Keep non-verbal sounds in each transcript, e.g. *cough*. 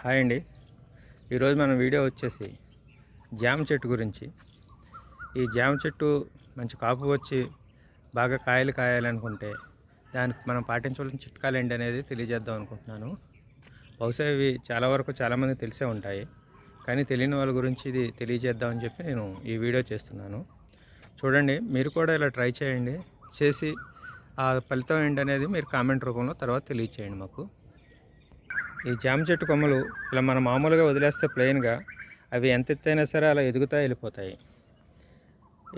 Hi అండి. ఈరోజు మన వీడియో వచ్చేసి జామ చెట్టు గురించి. ఈ జామ చెట్టు మంచి కాపు వచ్చి బాగా కాయలు కాయాలనుకుంటే దానికి మనం పాటించవలసిన చిట్కాలు ఏంటి అనేది తెలియజేద్దాం అనుకుంటున్నాను. బహుశా ఇవి చాలా వరకు చాలామంది తెలిసే ఉంటాయి. కానీ తెలియని వాళ్ళ గురించి ఇది తెలియజేద్దామని చెప్పి నేను ఈ వీడియో చేస్తున్నాను. చూడండి మీరు కూడా ఇలా ట్రై చేయండి. చేసి ఆ ఫలితం ఏంటనేది మీరు కామెంట్ రూపంలో తర్వాత తెలియచేయండి మాకు. ఈ జామ చెట్టు కొమ్మలు ఇలా మనం మామూలుగా వదిలేస్తే ప్లెయిన్గా అవి ఎంత ఎత్తైనా సరే అలా ఎదుగుతా వెళ్ళిపోతాయి.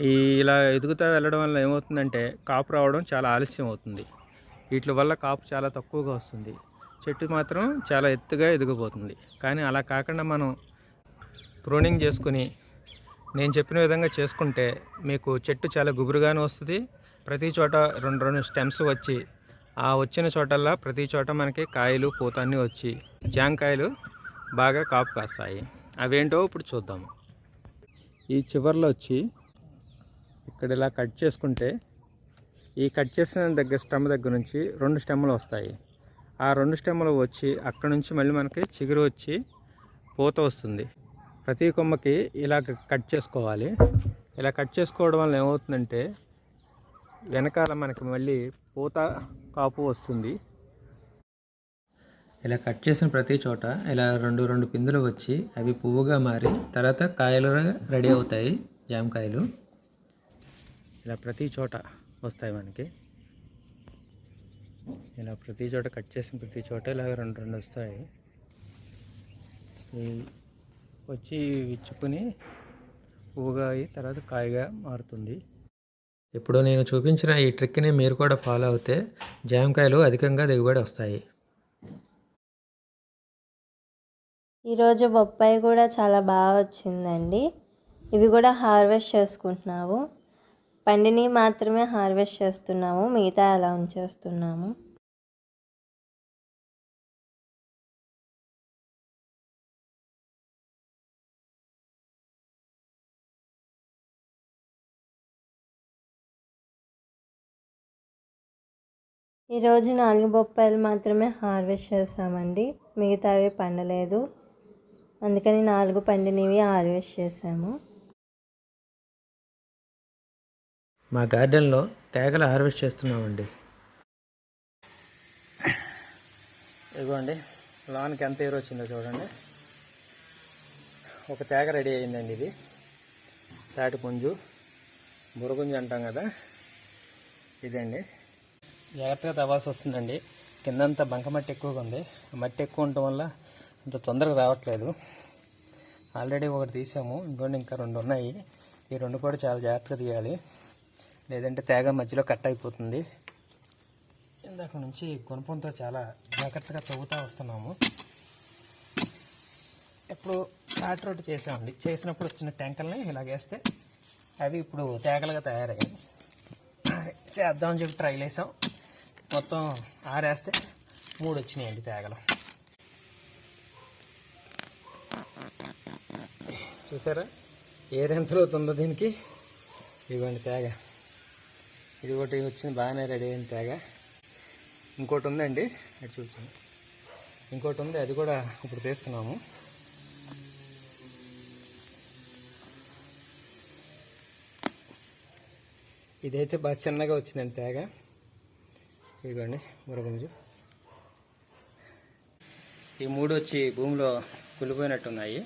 ఈ ఇలా ఎదుగుతా వెళ్ళడం వల్ల ఏమవుతుందంటే కాపు రావడం చాలా ఆలస్యం అవుతుంది. వీటి వల్ల కాపు చాలా తక్కువగా వస్తుంది. చెట్టు మాత్రం చాలా ఎత్తుగా ఎదిగిపోతుంది. కానీ అలా కాకుండా మనం ప్రూనింగ్ చేసుకుని నేను చెప్పిన విధంగా చేసుకుంటే మీకు చెట్టు చాలా గుబురుగానే వస్తుంది. ప్రతి చోట రెండు రెండు స్టెమ్స్ వచ్చి ఆ వచ్చిన చోటల్లా ప్రతి చోట మనకి కాయలు పూత అన్నీ వచ్చి జాంకాయలు బాగా కాపు కాస్తాయి. అవేంటో ఇప్పుడు చూద్దాము ఈ చివర్లో వచ్చి ఇక్కడ ఇలా కట్ చేసుకుంటే ఈ కట్ చేసిన దగ్గర స్టెమ్ దగ్గర నుంచి రెండు స్టెమ్లు వస్తాయి. ఆ రెండు స్టెమ్లు వచ్చి అక్కడ నుంచి మళ్ళీ మనకి చిగురు వచ్చి పూత వస్తుంది. ప్రతి కొమ్మకి ఇలా కట్ చేసుకోవాలి. ఇలా కట్ చేసుకోవడం వల్ల ఏమవుతుందంటే వెనకాల మనకి మళ్ళీ పూత కాపు వస్తుంది. ఇలా కట్ చేసిన ప్రతి చోట ఇలా రెండు రెండు పిందులు వచ్చి అవి పువ్వుగా మారి తర్వాత కాయలు రెడీ అవుతాయి జామకాయలు. ఇలా ప్రతి చోట వస్తాయి మనకి. ఇలా ప్రతి చోట కట్ చేసిన ప్రతి చోట ఇలా రెండు రెండు వస్తాయి. వచ్చి విచ్చుకుని పువ్వుగా అయి తర్వాత కాయగా మారుతుంది. ఇప్పుడు నేను చూపించిన ఈ ట్రిక్ని మీరు కూడా ఫాలో అవుతే జామకాయలు అధికంగా దిగుబడి వస్తాయి. ఈరోజు బొప్పాయి కూడా చాలా బాగా వచ్చిందండి. ఇవి కూడా హార్వెస్ట్ చేసుకుంటున్నాము. పండిని మాత్రమే హార్వెస్ట్ చేస్తున్నాము. మిగతా అలా ఉంచేస్తున్నాము? ఈరోజు నాలుగు బొప్పాయిలు మాత్రమే హార్వెస్ట్ చేసామండి. మిగతావి పండలేదు. అందుకని నాలుగు పండినవి హార్వెస్ట్ చేసాము. మా గార్డెన్లో తేగలు హార్వెస్ట్ చేస్తున్నామండి. ఇదిగోండి లాన్కి ఎంత ఎయిర్ వచ్చిందో చూడండి. ఒక తేగ రెడీ అయిందండి ఇది. తాటి పుంజు బురగుంజు అంటాం కదా. ఇదండి. జాగ్రత్తగా తవ్వాల్సి వస్తుందండి. కిందంతా బంకమట్టి ఎక్కువగా ఉంది. మట్టి ఎక్కువ ఉండటం వల్ల అంత తొందరగా రావట్లేదు. ఆల్రెడీ ఒకటి తీసాము. ఇంకోటి ఇంకా రెండు ఉన్నాయి. ఈ రెండు కూడా చాలా జాగ్రత్తగా తీయాలి. లేదంటే తేగ మధ్యలో కట్ అయిపోతుంది. ఇందాక నుంచి గుణపంతో చాలా జాగ్రత్తగా తవ్వుతూ వస్తున్నాము. ఇప్పుడు తాటి రోడ్ చేసామండి. చేసినప్పుడు వచ్చిన ట్యాంకర్ని ఇలాగేస్తే అవి ఇప్పుడు తేగలుగా తయారయ్యాయి. చేద్దామని చెప్పి ట్రైల్ వేసాం మొత్తం ఆరేస్తే మూడు వచ్చినాయండి తేగలు. చూసారా? ఏ అవుతుందో దీనికి? ఇదిగోండి తేగ. ఇది ఒకటి వచ్చింది బాగానే రెడీ అయింది తేగ. ఇంకోటి ఉందండి అది చూపించండి ఇంకోటి ఉంది అది కూడా ఇప్పుడు తీస్తున్నాము. ఇదైతే బాగా చిన్నగా వచ్చిందండి తేగ. ఇదిగోండి మురగుంజు ఈ మూడు వచ్చి భూమిలో కులిపోయినట్టున్నాయి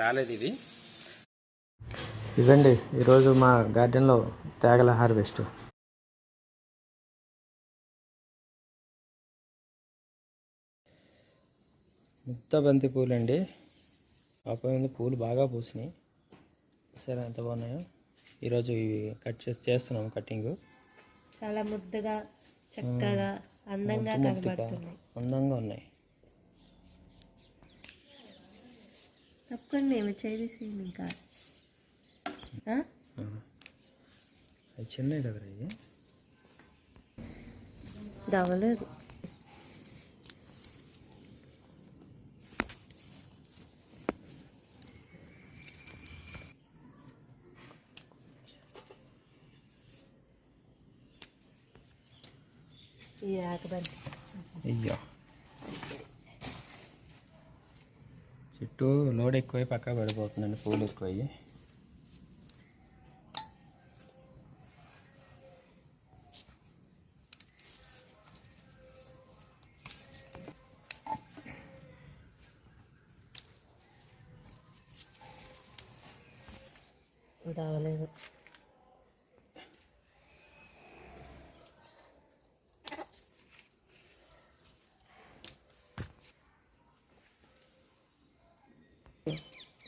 రాలేదు ఇవి ఇదండి ఈరోజు మా గార్డెన్లో తేగల హార్వెస్ట్. ముక్త బంతి పూలు అండి కాకపోతే పూలు బాగా పూసినాయి. సరే ఎంత బాగున్నాయో. ఈరోజు ఇవి కట్ చేసి చేస్తున్నాము కటింగ్. చాలా ముద్దగా చక్కగా అందంగా కనబడుతున్నాయి. అందంగా ఉన్నాయి. తప్పకుండా ఏమి చేసి ఇంకా. చిన్నవి కదా ఇది? ఈ ఆకబంతి అయ్యో లోడ్ ఎక్కువై పక్క పడిపోతుందండి పూలు ఎక్కువయ్యి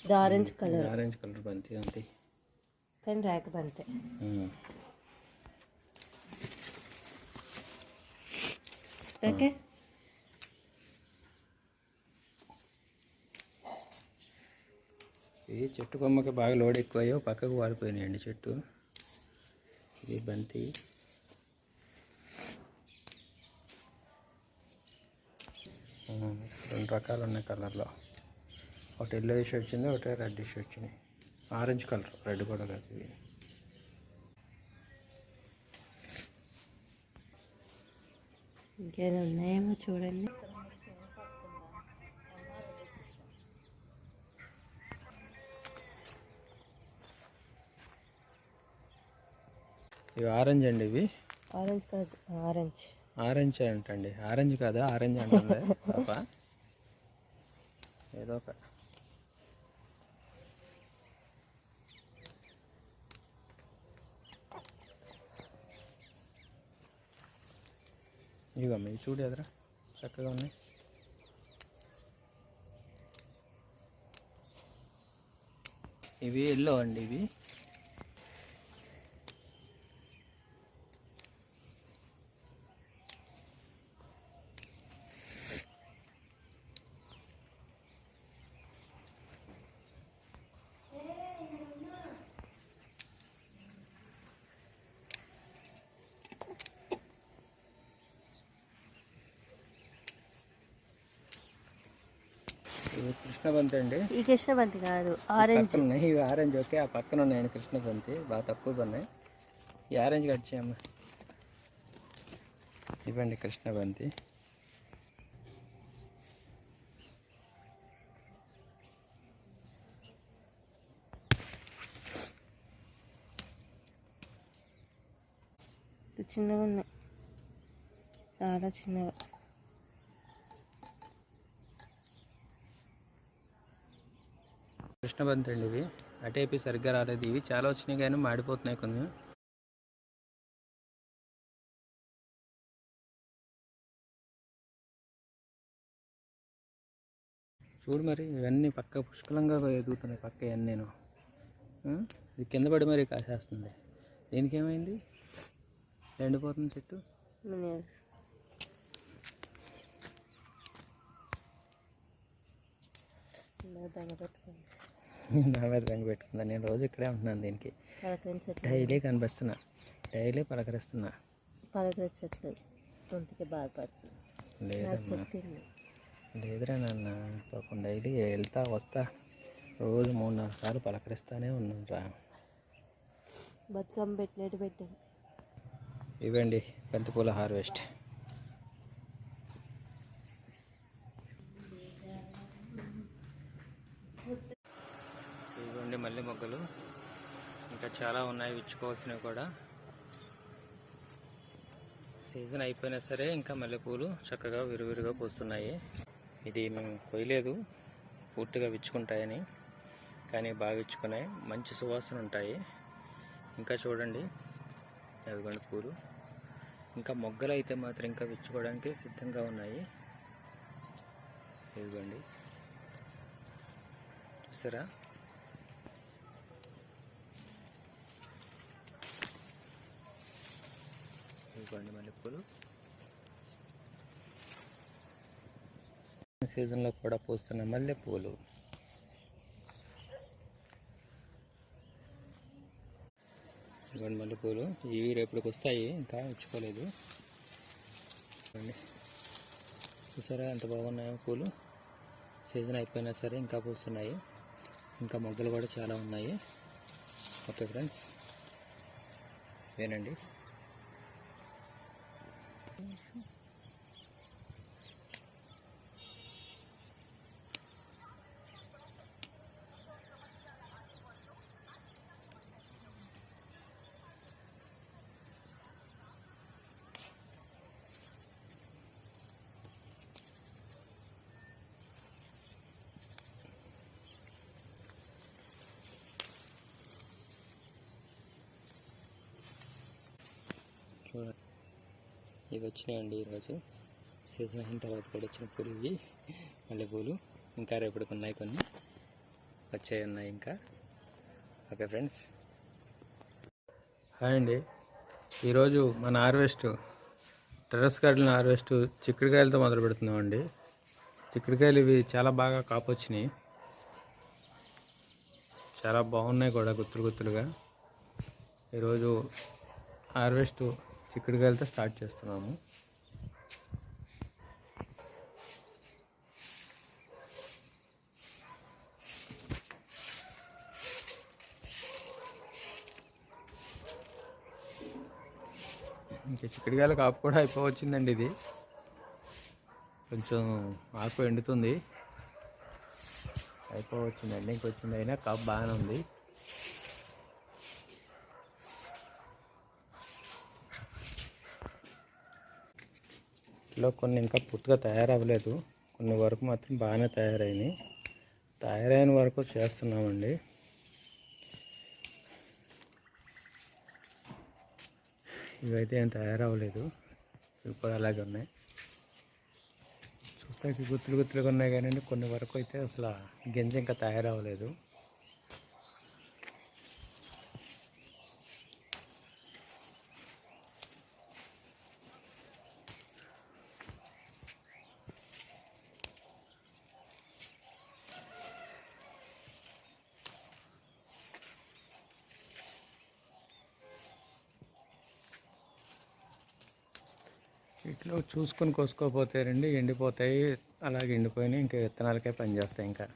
ఇది ఆరెంజ్ కలర్. ఆరెంజ్ కలర్ బంతి అంతే. కానీ రేక బంతే. ఓకే. ఈ చెట్టు కొమ్మకి బాగా లోడ్ ఎక్కువయ్యో పక్కకు వాడిపోయినాయండి చెట్టు. ఇది బంతి. రెండు రకాలు ఉన్నాయి కలర్లో. ఒకటి ఎల్లోయిష్ వచ్చింది ఒకటి రెడ్డిష్ వచ్చింది ఆరెంజ్ కలర్ రెడ్ కూడా కాదు ఇది. ఇంకేమైనా ఉన్నాయేమో చూడండి. ఇవి ఆరెంజ్ అండి ఇవి? ఆరెంజ్ కాదు ఆరెంజ్ ఆరెంజ్ అంటండి. ఆరెంజ్ కాదా? ఆరెంజ్ *laughs* పాప? ఏదో ఒక ఇవమ్మ ఇవి చూడు ఎదురా. చక్కగా ఉన్నాయి. ఇవి ఎల్లో అండి ఇవి ఇవి కృష్ణబంతి అండి. ఈ కృష్ణబంతి కాదు ఆరెంజ్. ఉన్నాయి ఇవి ఆరెంజ్ ఓకే ఆ పక్కన ఉన్నాయండి కృష్ణబంతి బాగా తక్కువగా ఉన్నాయి ఈ ఆరెంజ్ కట్ చేయమ్మా ఇవ్వండి కృష్ణబంతి చిన్నగా ఉన్నాయి. చాలా చిన్నగా. కృష్ణబంతి అండి ఇవి అటేపి సరిగ్గా రాలేదు. ఇవి చాలా వచ్చినాయి కానీ మాడిపోతున్నాయి కొన్ని. చూడు మరి ఇవన్నీ పక్క పుష్కలంగా ఎదుగుతున్నాయి పక్క ఇవన్నీ నేను ఇది కింద పడి మరి కాసేస్తుంది. దీనికి ఏమైంది ఎండిపోతుంది చెట్టు? మినియల్. నా మీద రంగు పెట్టుకుందా? నేను రోజు ఇక్కడే ఉంటున్నాను దీనికి. డైలీ కనిపిస్తున్నా. డైలీ పలకరిస్తున్నా. పలకరించట్లేదు. ఒంటికి బాధపడుతుంది నాకు లేదమ్మా లేదురా నాన్న. పాపం డైలీ వెళ్తా వస్తా. రోజు మూడు నాలుగు సార్లు పలకరిస్తానే ఉన్నాను రా బతుకమ్మ పెట్టినట్టు పెట్టాను ఇవ్వండి బంతిపూల హార్వెస్ట్. ఇవ్వండి మల్లె మొగ్గలు. ఇంకా చాలా ఉన్నాయి విచ్చుకోవాల్సినవి కూడా. సీజన్ అయిపోయినా సరే ఇంకా మల్లెపూలు చక్కగా విరువిరుగా పూస్తున్నాయి. ఇది మేము కొయ్యలేదు. పూర్తిగా విచ్చుకుంటాయని. కానీ బాగా విచ్చుకున్నాయి. మంచి సువాసన ఉంటాయి. ఇంకా చూడండి. అదిగోండి పూలు. ఇంకా మొగ్గలు అయితే మాత్రం ఇంకా విచ్చుకోవడానికి సిద్ధంగా ఉన్నాయి. ఇదిగోండి. చూసారా? ఇదిగోండి మల్లెపూలు సీజన్లో కూడా పూస్తున్న మల్లెపూలు. ఇవ్వండి మల్లెపూలు. ఇవి రేపటికి వస్తాయి. ఇంకా ఇచ్చుకోలేదు చూసారా ఎంత బాగున్నాయో పూలు. సీజన్ అయిపోయినా సరే ఇంకా పూస్తున్నాయి. ఇంకా మొగ్గలు కూడా చాలా ఉన్నాయి. Okay friends. వేనండి ఇవి వచ్చినాయండి ఈరోజు. సీజన్ అయిన తర్వాత కూడా వచ్చిన పూలు ఇవి. మల్లెపూలు ఇంకా రేపటికి ఉన్నాయి కొన్ని. వచ్చాయి ఉన్నాయి ఇంకా. Okay friends. హాయ్ అండి. ఈరోజు మన హార్వెస్ట్ టెర్రస్ గార్డెన్ హార్వెస్ట్ చిక్కుడుకాయలతో మొదలు పెడుతున్నామండి. చిక్కుడుకాయలు ఇవి చాలా బాగా కాపు వచ్చినాయి. చాలా బాగున్నాయి కూడా గుత్తులు గుత్తులుగా. ఈరోజు హార్వెస్ట్ చిక్కుడుకాయలతో స్టార్ట్ చేస్తున్నాము. ఇంకా చిక్కుడుకాయల కాపు కూడా అయిపోవచ్చిందండి ఇది. కొంచెం ఆకు ఎండుతుంది. అయిపోవచ్చిందండి ఇంకొచ్చింది అయినా కాపు బాగానే ఉంది. వీటిలో కొన్ని ఇంకా పూర్తిగా తయారవ్వలేదు. కొన్ని వరకు మాత్రం బాగానే తయారైనాయి. తయారైన వరకు చేస్తున్నామండి. ఇవైతే ఏం తయారవ్వలేదు. ఇవి కూడా అలాగే ఉన్నాయి. చూస్తే గుత్తులు గుత్తులుగా ఉన్నాయి కానీ కొన్ని వరకు అయితే అసలు గింజ ఇంకా తయారవ్వలేదు. ఇట్లా చూసుకొని కోసుకోపోతే రండి ఎండిపోతాయి అలాగే ఎండిపోయినాయి ఇంకా విత్తనాలకే పనిచేస్తాయి ఇంకా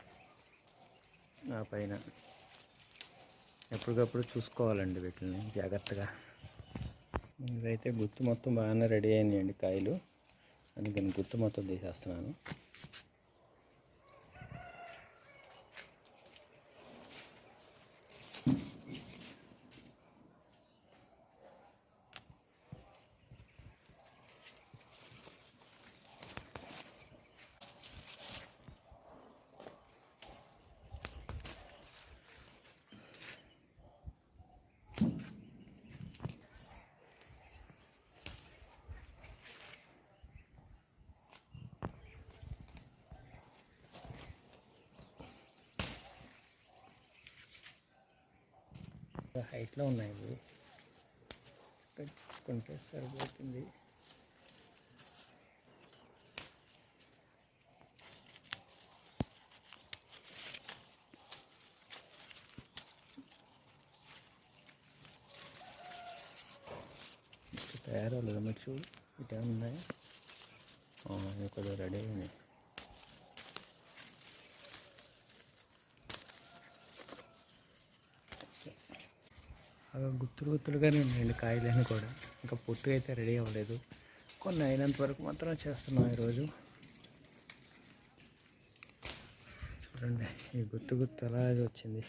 ఆ పైన. ఎప్పటికప్పుడు చూసుకోవాలండి వీటిని జాగ్రత్తగా. ఇవైతే గుత్తు మొత్తం బాగానే రెడీ అయినాయండి కాయలు. అందుకని గుత్తు మొత్తం తీసేస్తున్నాను. హైట్లో ఉన్నాయి ఇవి. పెంచుకుంటే సరిపోతుంది. తయారవ్వలేదు మరి చూడు ఇటే ఉన్నాయి కొద్దిగా రెడీ అయినాయి. గుత్తులు గుత్తులుగానే ఉన్నాయండి కాయలన్నీ కూడా. ఇంకా పొట్టు అయితే రెడీ అవ్వలేదు. కొన్ని అయినంత వరకు మాత్రం చేస్తున్నాం ఈరోజు. చూడండి ఈ గుత్తు గుత్తు అలాగే వచ్చింది.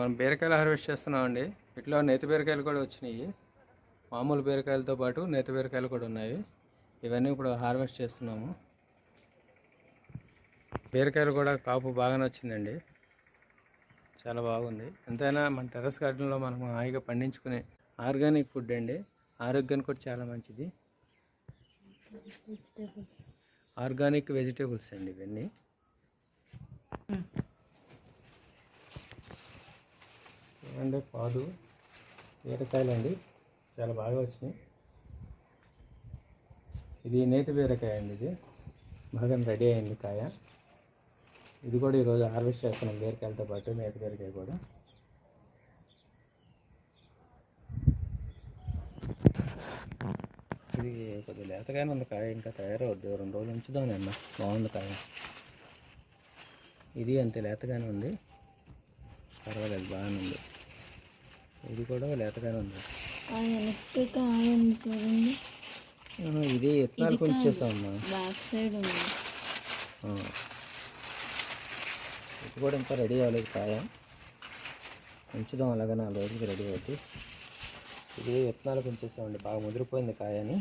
మనం బీరకాయలు హార్వెస్ట్ చేస్తున్నామండి. ఇట్లా నేతి బీరకాయలు కూడా వచ్చినాయి. మామూలు బీరకాయలతో పాటు నేతి బీరకాయలు కూడా ఉన్నాయి. ఇవన్నీ ఇప్పుడు హార్వెస్ట్ చేస్తున్నాము. బీరకాయలు కూడా కాపు బాగానే వచ్చిందండి. చాలా బాగుంది. ఎంతైనా మన టెర్రస్ గార్డెన్లో మనం హాయిగా పండించుకునే ఆర్గానిక్ ఫుడ్ అండి. ఆరోగ్యానికి కూడా చాలా మంచిది. ఆర్గానిక్ వెజిటేబుల్స్ అండి ఇవన్నీ. అంటే పాదు బీరకాయలు అండి చాలా బాగా వచ్చినాయి. ఇది నేతి బీరకాయ అండి ఇది. బాగా రెడీ అయింది కాయ. ఇది కూడా ఈరోజు హార్వెస్ట్ చేస్తున్నాం బీరకాయలతో పాటు నేతి బీరకాయ కూడా. ఇది కొద్దిగా లేతగానే ఉంది కాయ ఇంకా తయారవద్దు. రెండు రోజులు ఉంచుదాం అన్న బాగుంది కాయ. ఇది అంతే లేతగానే ఉంది. పర్వాలేదు బాగానే ఉంది. ఇది కూడా లేతగానే ఉంది. చూడండి. ఆహా, ఇది ఎత్నాలు కొంచేసామమ్మా బ్యాక్ సైడ్ ఉంది. ఇది కూడా ఇంకా రెడీ అవ్వలేదు కాయ. ఉంచుదాం అలాగే నాలుగు రోజులకి రెడీ అవుతుంది ఇది విత్తనాలకు ఉంచేసామండి. బాగా ముదిరిపోయింది కాయని.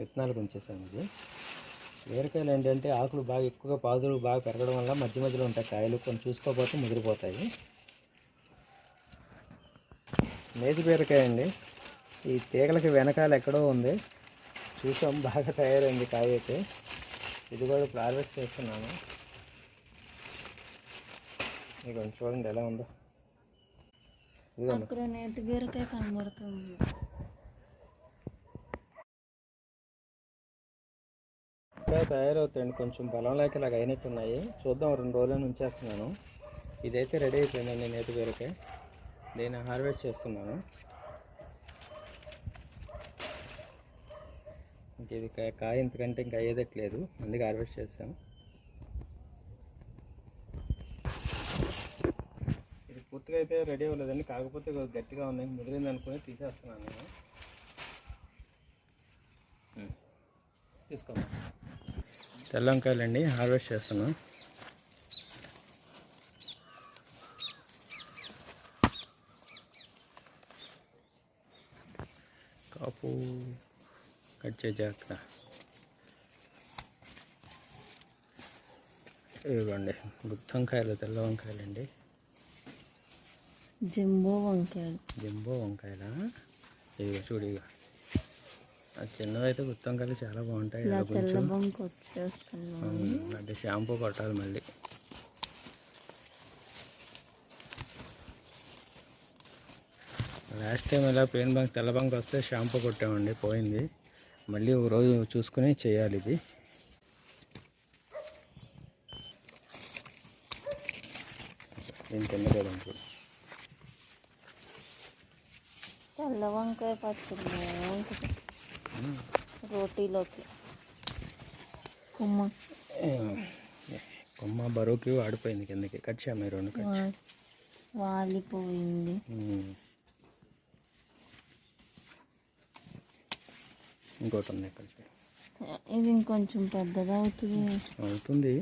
విత్తనాలకు ఉంచేసాము ఇది. బీరకాయలు ఏంటంటే ఆకులు బాగా ఎక్కువగా పాదులు బాగా పెరగడం వల్ల మధ్య మధ్యలో ఉంటాయి కాయలు. కొన్ని చూసుకోకపోతే ముదిరిపోతాయి. నేతి బీరకాయ అండి. ఈ తీగలకి వెనకాల ఎక్కడో ఉంది. చూసాం బాగా తయారైంది కాయ అయితే. ఇది కూడా ఇప్పుడు హార్వెస్ట్ చేస్తున్నాను. ఇక చూడండి ఎలా ఉందో. నేతి బీరకాయ కనబడుతుంది. ఇంకా తయారవుతాయండి కొంచెం బలం లేక ఇలాగ అయినట్టు ఉన్నాయి చూద్దాం రెండు రోజుల ఉంచేస్తున్నాను ఇదైతే రెడీ అయిపోయిందండి నేతి బీరకాయ. నేను హార్వెస్ట్ చేస్తున్నాను. ఇంక ఇది కా- కాయ ఇంతకంటే ఇంకా అయ్యేదట్లేదు అందుకే హార్వెస్ట్ చేస్తాను ఇది పూర్తిగా అయితే రెడీ అవ్వలేదండి. కాకపోతే కొద్దిగా గట్టిగా ఉంది. ముదిరింది అనుకుని తీసేస్తున్నాను నేను. ఉమ్. తీసుకోండి తెల్ల వంకాయలండి హార్వెస్ట్ చేస్తున్నాం కాపు కట్ చేయ జాగ్రత్త ఇవ్వండి గుత్తి వంకాయలు తెల్ల వంకాయలండి జంబో వంకాయలు. జంబో వంకాయలా? ఇదిగో చూడు ఇక ఆ చిన్నవైతే గుత్తి వంకాయలు చాలా బాగుంటాయి కొంచెం. అంటే షాంపూ కొట్టాలి మళ్ళీ. లాస్ట్ టైం ఇలా పెయిన్ బంక్ తెల్ల బంక్ వస్తే షాంపూ కొట్టామండి పోయింది. మళ్ళీ ఒక రోజు చూసుకుని చేయాలి ఇది. కూడా ఉంటుంది. తెల్ల వంకాయ పచ్చడి రోటీలోకి. కుమ్మ. ఏ, కొమ్మ బరువుకి వాడిపోయింది కిందకి. కట్ చేయమ్మ ఈ రెండు కట్ వాలిపోయింది. ఇంకోటి ఉంది ఇక్కడ. ఇది ఇంకొంచెం పెద్దగా అవుతుంది. అవుతుంది.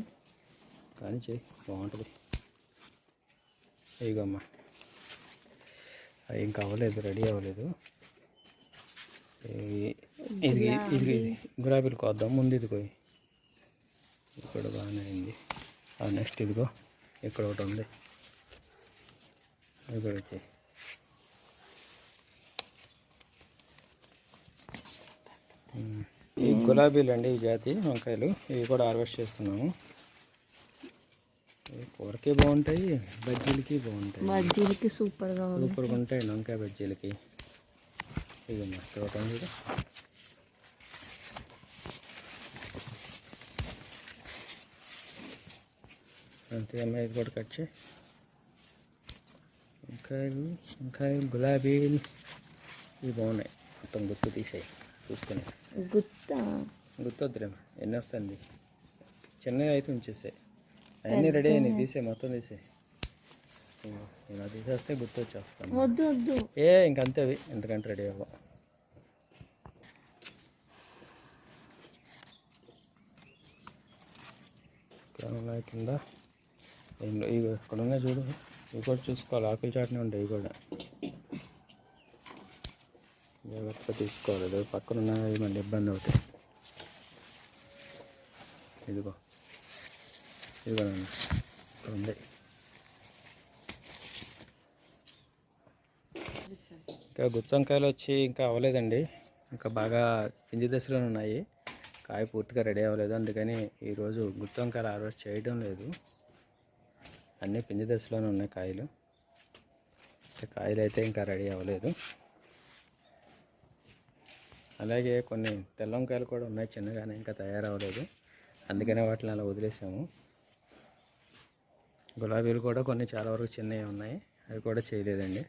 కానీ చెయ్యి బాగుంటుంది. ఇగమ్మా అది ఇంకా అవ్వలేదు రెడీ అవ్వలేదు. ఇది ఇది ఇది గులాబీలు కోద్దాం. ముందు ఇది పోయి ఇక్కడ బాగానే అయింది. నెక్స్ట్ ఇదిగో ఇక్కడ ఒకటి ఉంది. ఇది కూడా వచ్చాయి. ఈ గులాబీలు అండి ఈ జాతి వంకాయలు. ఇవి కూడా హార్వెస్ట్ చేస్తున్నాము. కూరకి బాగుంటాయి బజ్జీలకి బాగుంటాయి. బజ్జీలకి సూపర్గా సూపర్గా ఉంటాయి వంకాయ బజ్జీలకి. ఇక మా తోట చూడు. అంతే అమ్మ ఇది కూడా కట్ చేయి. వంకాయలు వంకాయలు గులాబీలు ఇవి బాగున్నాయి. మొత్తం గుర్తు తీసేయి చూసుకొని. గుత్త. గుర్తొద్దులేమ్మా ఎన్ని వస్తుంది చిన్నగా అయితే ఉంచేసాయి. అవన్నీ రెడీ అయినాయి తీసే మొత్తం తీసే ఇలా తీసేస్తే గుర్తు వచ్చేస్తాను వద్దు వద్దు. ఏ ఇంకంతే అవి ఎందుకంటే రెడీ అవ్వ. కింద. ఇవి ఇక్కడ ఉన్నాయి చూడు ఇవి కూడా చూసుకోవాలి ఆకులు చాటనే ఉంటాయి ఇవి కూడా. జాగ్రత్తగా తీసుకోవాలి. పక్కన ఉన్నది మళ్ళీ ఇబ్బంది అవుతాయి ఇదిగో. ఇదిగో ఇక్కడ ఉంది. ఇంకా గుత్తంకాయలు వచ్చి ఇంకా అవ్వలేదండి. ఇంకా బాగా పిండి దశలో ఉన్నాయి. కాయ పూర్తిగా రెడీ అవ్వలేదు. అందుకని ఈరోజు గుత్తంకాయలు ఆ రోజు చేయడం లేదు. అన్నీ పిండి దశలోనే ఉన్నాయి కాయలు. కాయలు అయితే ఇంకా రెడీ అవ్వలేదు. అలాగే కొన్ని తెల్ల వంకాయలు కూడా ఉన్నాయి చిన్నగానే ఇంకా తయారవ్వలేదు. అందుకనే వాటిని అలా వదిలేసాము. గులాబీలు కూడా కొన్ని చాలా వరకు చిన్నవి ఉన్నాయి. అవి కూడా చేయలేదండి.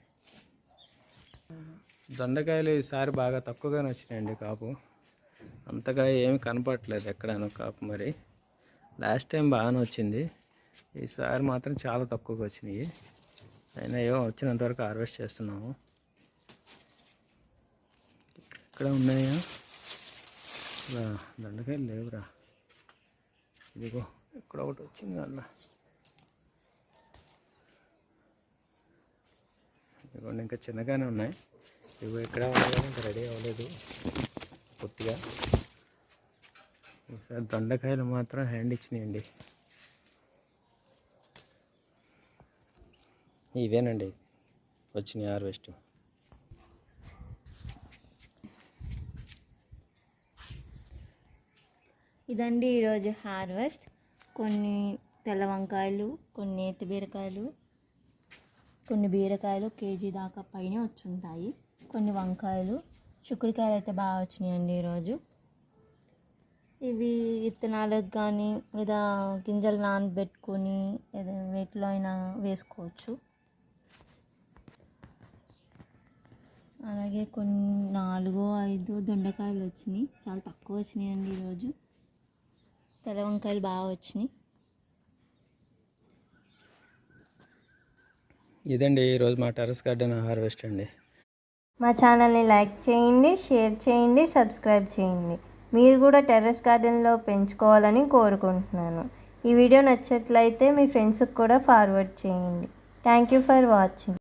దొండకాయలు ఈసారి బాగా తక్కువగానే వచ్చినాయండి కాపు. అంతగా ఏమి కనపడట్లేదు ఎక్కడైనా కాపు మరి. లాస్ట్ టైం బాగానే వచ్చింది. ఈసారి మాత్రం చాలా తక్కువగా వచ్చినాయి. అయినా ఏమో వచ్చినంతవరకు హార్వెస్ట్ చేస్తున్నాము. ఇక్కడ ఉన్నాయా? ఇలా దొండకాయలు లేవురా. ఇదిగో ఇక్కడ ఒకటి వచ్చింది అన్న. ఇదిగోండి ఇంకా చిన్నగానే ఉన్నాయి. ఇవి ఎక్కడ ఉన్నాయి? ఇంకా రెడీ అవ్వలేదు. పూర్తిగా. ఈసారి దొండకాయలు మాత్రం హ్యాండ్ ఇచ్చినాయండి. ఇవేనండి. వచ్చినాయి హార్వెస్ట్. ఇదండి ఈరోజు హార్వెస్ట్. కొన్ని తెల్ల వంకాయలు కొన్ని నేతి బీరకాయలు కొన్ని బీరకాయలు కేజీ దాకా పైన వచ్చుంటాయి. కొన్ని వంకాయలు చిక్కుడుకాయలు అయితే బాగా వచ్చినాయండి ఈరోజు. ఇవి విత్తనాలకు కానీ లేదా గింజలు నానబెట్టుకొని ఏదైనా వేటిలో అయినా వేసుకోవచ్చు. అలాగే కొన్ని నాలుగు ఐదు దొండకాయలు వచ్చినాయి. చాలా తక్కువ వచ్చినాయండి ఈరోజు. తెల్ల వంకాయలు బాగా వచ్చినాయి. ఇదండి ఈరోజు మా టెర్రస్ గార్డెన్ హార్వెస్ట్ అండి. మా ఛానల్ని లైక్ చేయండి షేర్ చేయండి సబ్స్క్రైబ్ చేయండి. మీరు కూడా టెర్రస్ గార్డెన్లో పెంచుకోవాలని కోరుకుంటున్నాను. ఈ వీడియో నచ్చట్లయితే మీ ఫ్రెండ్స్కి కూడా ఫార్వర్డ్ చేయండి. Thank you for watching.